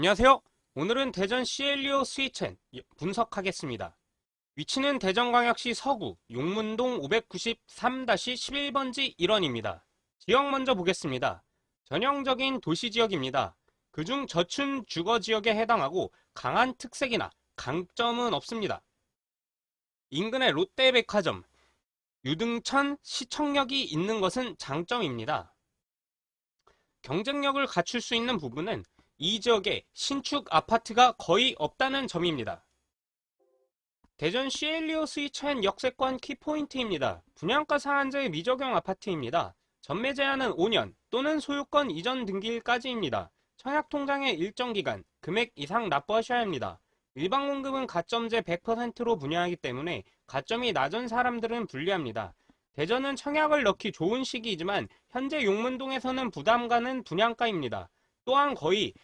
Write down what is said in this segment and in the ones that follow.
안녕하세요. 오늘은 대전 시엘리오 스위첸 분석하겠습니다. 위치는 대전광역시 서구 용문동 593-11번지 1원입니다. 지역 먼저 보겠습니다. 전형적인 도시 지역입니다. 그중 저층 주거 지역에 해당하고 강한 특색이나 강점은 없습니다. 인근에 롯데백화점, 유등천 시청역이 있는 것은 장점입니다. 경쟁력을 갖출 수 있는 부분은 이 지역에 신축 아파트가 거의 없다는 점입니다. 대전 시엘리오 스위첸 역세권 키포인트입니다. 분양가 상한제 미적용 아파트입니다. 전매 제한은 5년 또는 소유권 이전 등기일까지입니다. 청약통장의 일정 기간, 금액 이상 납부하셔야 합니다. 일반 공급은 가점제 100%로 분양하기 때문에 가점이 낮은 사람들은 불리합니다. 대전은 청약을 넣기 좋은 시기이지만 현재 용문동에서는 부담 가는 분양가입니다. 또한 거의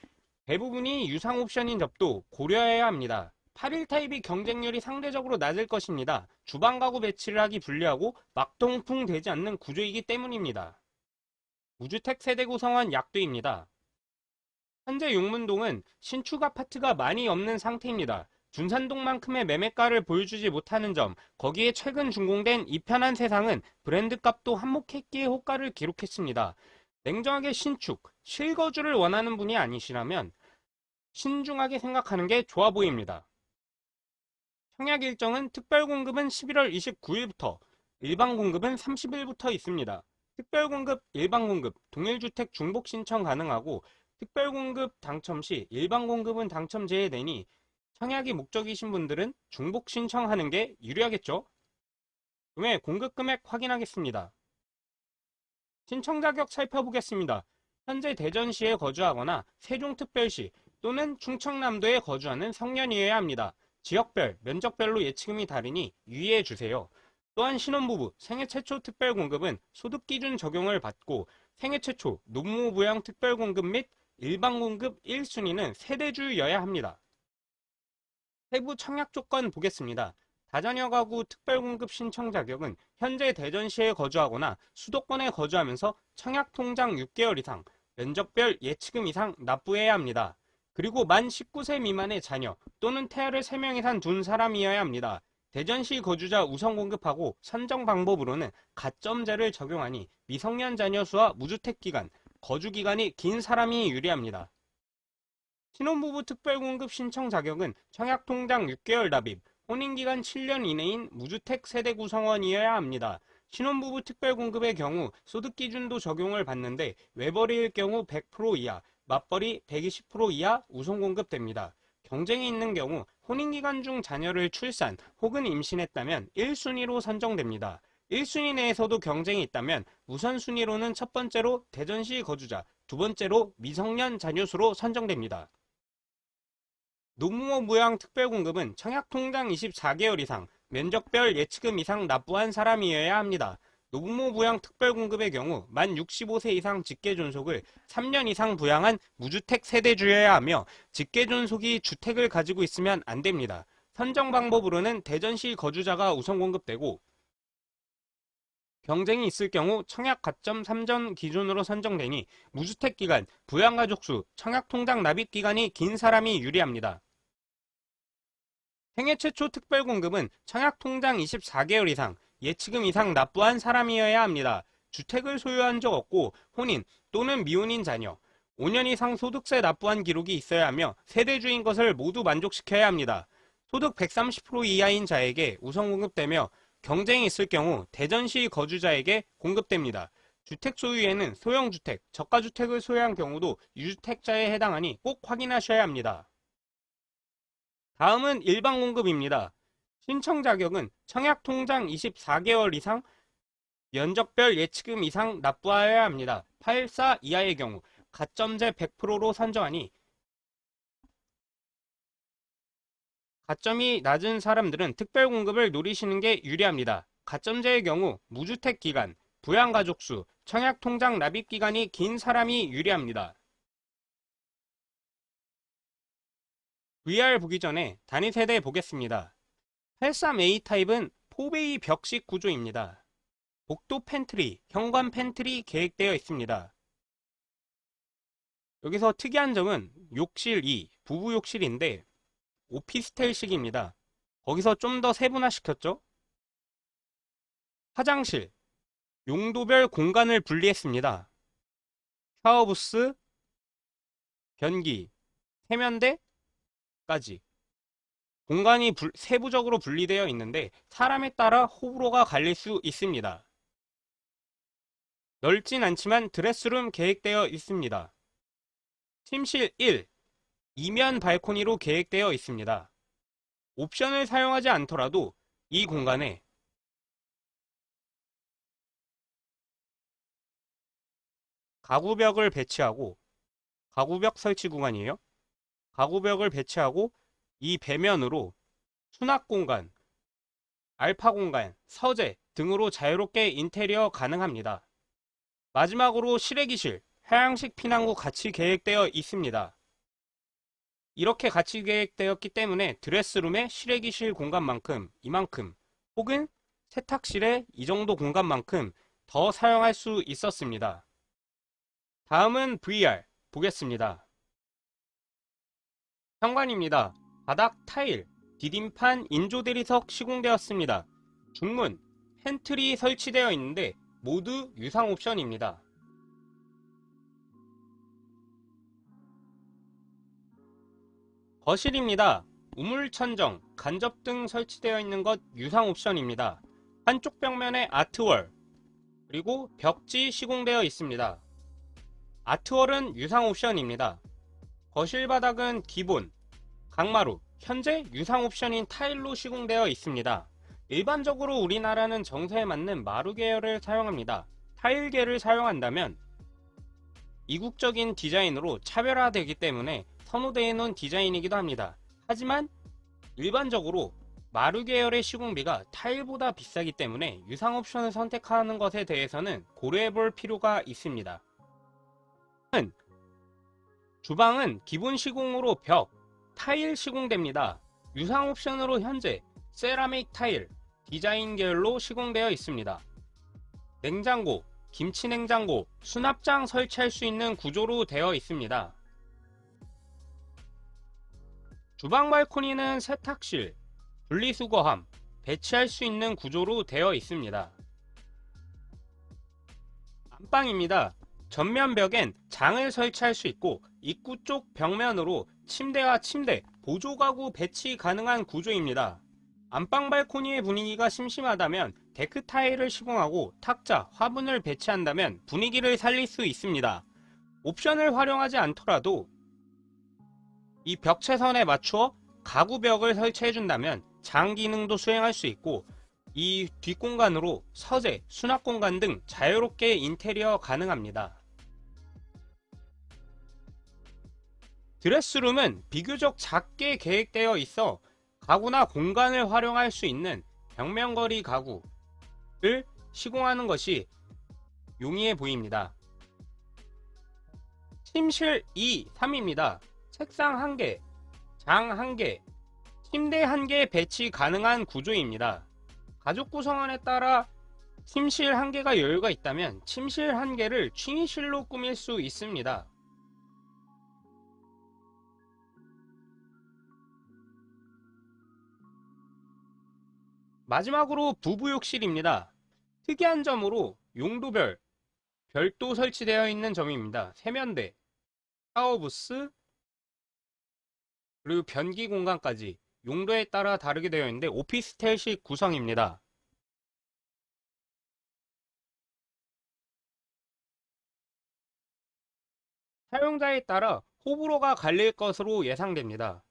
대부분이 유상 옵션인 점도 고려해야 합니다. 8일 타입이 경쟁률이 상대적으로 낮을 것입니다. 주방 가구 배치를 하기 불리하고 막통풍 되지 않는 구조이기 때문입니다. 무주택 세대 구성원 약도입니다. 현재 용문동은 신축 아파트가 많이 없는 상태입니다. 준산동만큼의 매매가를 보여주지 못하는 점, 거기에 최근 준공된 이 편한 세상은 브랜드 값도 한몫했기에 호가를 기록했습니다. 냉정하게 신축, 실거주를 원하는 분이 아니시라면 신중하게 생각하는 게 좋아 보입니다. 청약 일정은 특별 공급은 11월 29일부터, 일반 공급은 30일부터 있습니다. 특별 공급, 일반 공급, 동일 주택 중복 신청 가능하고 특별 공급 당첨 시 일반 공급은 당첨 제외되니 청약이 목적이신 분들은 중복 신청하는 게 유리하겠죠? 금액 공급 금액 확인하겠습니다. 신청 자격 살펴보겠습니다. 현재 대전시에 거주하거나 세종특별시 또는 충청남도에 거주하는 성년이어야 합니다. 지역별, 면적별로 예치금이 다르니 유의해 주세요. 또한 신혼부부 생애 최초 특별공급은 소득기준 적용을 받고 생애 최초 노무 부양 특별공급 및 일반 공급 1순위는 세대주여야 합니다. 세부 청약 조건 보겠습니다. 다자녀 가구 특별공급 신청 자격은 현재 대전시에 거주하거나 수도권에 거주하면서 청약 통장 6개월 이상, 면적별 예치금 이상 납부해야 합니다. 그리고 만 19세 미만의 자녀 또는 태아를 3명 이상 둔 사람이어야 합니다. 대전시 거주자 우선 공급하고 선정 방법으로는 가점제를 적용하니 미성년 자녀 수와 무주택 기간, 거주 기간이 긴 사람이 유리합니다. 신혼부부 특별공급 신청 자격은 청약통장 6개월 납입, 혼인기간 7년 이내인 무주택 세대 구성원이어야 합니다. 신혼부부 특별공급의 경우 소득기준도 적용을 받는데 외벌이일 경우 100% 이하, 맞벌이 120% 이하 우선 공급됩니다. 경쟁이 있는 경우 혼인기간 중 자녀를 출산 혹은 임신했다면 1순위로 선정됩니다. 1순위 내에서도 경쟁이 있다면 우선순위로는 첫 번째로 대전시 거주자, 두 번째로 미성년 자녀 수로 선정됩니다. 노무호 무양 특별공급은 청약통장 24개월 이상, 면적별 예치금 이상 납부한 사람이어야 합니다. 노부모 부양 특별공급의 경우 만 65세 이상 직계존속을 3년 이상 부양한 무주택 세대주여야 하며 직계존속이 주택을 가지고 있으면 안 됩니다. 선정 방법으로는 대전시 거주자가 우선 공급되고 경쟁이 있을 경우 청약 가점 3전 기준으로 선정되니 무주택 기간, 부양가족 수, 청약 통장 납입 기간이 긴 사람이 유리합니다. 생애 최초 특별 공급은 청약 통장 24개월 이상, 예치금 이상 납부한 사람이어야 합니다. 주택을 소유한 적 없고 혼인 또는 미혼인 자녀, 5년 이상 소득세 납부한 기록이 있어야 하며 세대주인 것을 모두 만족시켜야 합니다. 소득 130% 이하인 자에게 우선 공급되며 경쟁이 있을 경우 대전시 거주자에게 공급됩니다. 주택 소유에는 소형주택, 저가주택을 소유한 경우도 유주택자에 해당하니 꼭 확인하셔야 합니다. 다음은 일반 공급입니다. 신청 자격은 청약 통장 24개월 이상, 면적별 예치금 이상 납부하여야 합니다. 84 이하의 경우 가점제 100%로 선정하니 가점이 낮은 사람들은 특별 공급을 노리시는 게 유리합니다. 가점제의 경우 무주택 기간, 부양 가족 수, 청약 통장 납입 기간이 긴 사람이 유리합니다. VR 보기 전에 단위 세대 보겠습니다. 83A 타입은 포베이 벽식 구조입니다. 복도 팬트리, 현관 팬트리 계획되어 있습니다. 여기서 특이한 점은 욕실 2, 부부 욕실인데 오피스텔식입니다. 거기서 좀 더 세분화시켰죠? 화장실, 용도별 공간을 분리했습니다. 샤워부스, 변기, 세면대 까지 공간이 불- 세부적으로 분리되어 있는데 사람에 따라 호불호가 갈릴 수 있습니다. 넓진 않지만 드레스룸 계획되어 있습니다. 침실 1. 이면 발코니로 계획되어 있습니다. 옵션을 사용하지 않더라도 이 공간에 가구벽을 배치하고 가구벽 설치 구간이에요. 가구벽을 배치하고 이 배면으로 수납 공간, 알파 공간, 서재 등으로 자유롭게 인테리어 가능합니다. 마지막으로 실외기실, 하향식 피난구 같이 계획되어 있습니다. 이렇게 같이 계획되었기 때문에 드레스룸의 실외기실 공간만큼 이만큼 혹은 세탁실의 이 정도 공간만큼 더 사용할 수 있었습니다. 다음은 VR 보겠습니다. 현관입니다. 바닥 타일, 디딤판 인조 대리석 시공되었습니다. 중문, 팬트리 설치되어 있는데 모두 유상 옵션입니다. 거실입니다. 우물 천정, 간접 등 설치되어 있는 것 유상 옵션입니다. 한쪽 벽면에 아트월, 그리고 벽지 시공되어 있습니다. 아트월은 유상 옵션입니다. 거실 바닥은 기본, 강마루, 현재 유상 옵션인 타일로 시공되어 있습니다. 일반적으로 우리나라는 정서에 맞는 마루 계열을 사용합니다. 타일계를 사용한다면 이국적인 디자인으로 차별화되기 때문에 선호되어 있는 디자인이기도 합니다. 하지만 일반적으로 마루 계열의 시공비가 타일보다 비싸기 때문에 유상 옵션을 선택하는 것에 대해서는 고려해 볼 필요가 있습니다. 주방은 기본 시공으로 벽, 타일 시공됩니다. 유상 옵션으로 현재 세라믹 타일, 디자인 계열로 시공되어 있습니다. 냉장고, 김치 냉장고, 수납장 설치할 수 있는 구조로 되어 있습니다. 주방 발코니는 세탁실, 분리수거함, 배치할 수 있는 구조로 되어 있습니다. 안방입니다. 전면 벽엔 장을 설치할 수 있고 입구 쪽 벽면으로 침대와 침대, 보조가구 배치 가능한 구조입니다. 안방 발코니의 분위기가 심심하다면 데크 타일을 시공하고 탁자, 화분을 배치한다면 분위기를 살릴 수 있습니다. 옵션을 활용하지 않더라도 이 벽체선에 맞추어 가구벽을 설치해준다면 장 기능도 수행할 수 있고 이 뒷공간으로 서재, 수납 공간 등 자유롭게 인테리어 가능합니다. 드레스룸은 비교적 작게 계획되어 있어 가구나 공간을 활용할 수 있는 벽면거리 가구를 시공하는 것이 용이해 보입니다. 침실 2, 3입니다. 책상 1개, 장 1개, 침대 1개 배치 가능한 구조입니다. 가족 구성원에 따라 침실 1개가 여유가 있다면 침실 1개를 취미실로 꾸밀 수 있습니다. 마지막으로 부부 욕실입니다. 특이한 점으로 용도별 별도 설치되어 있는 점입니다. 세면대, 샤워부스, 그리고 변기 공간까지 용도에 따라 다르게 되어 있는데 오피스텔식 구성입니다. 사용자에 따라 호불호가 갈릴 것으로 예상됩니다.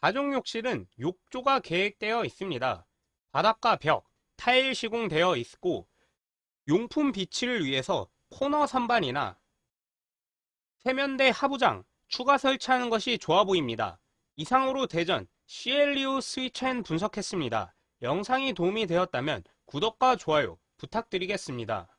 가족 욕실은 욕조가 계획되어 있습니다. 바닥과 벽, 타일 시공되어 있고 용품 비치를 위해서 코너 선반이나 세면대 하부장 추가 설치하는 것이 좋아 보입니다. 이상으로 대전 CLEO 스위첸 분석했습니다. 영상이 도움이 되었다면 구독과 좋아요 부탁드리겠습니다.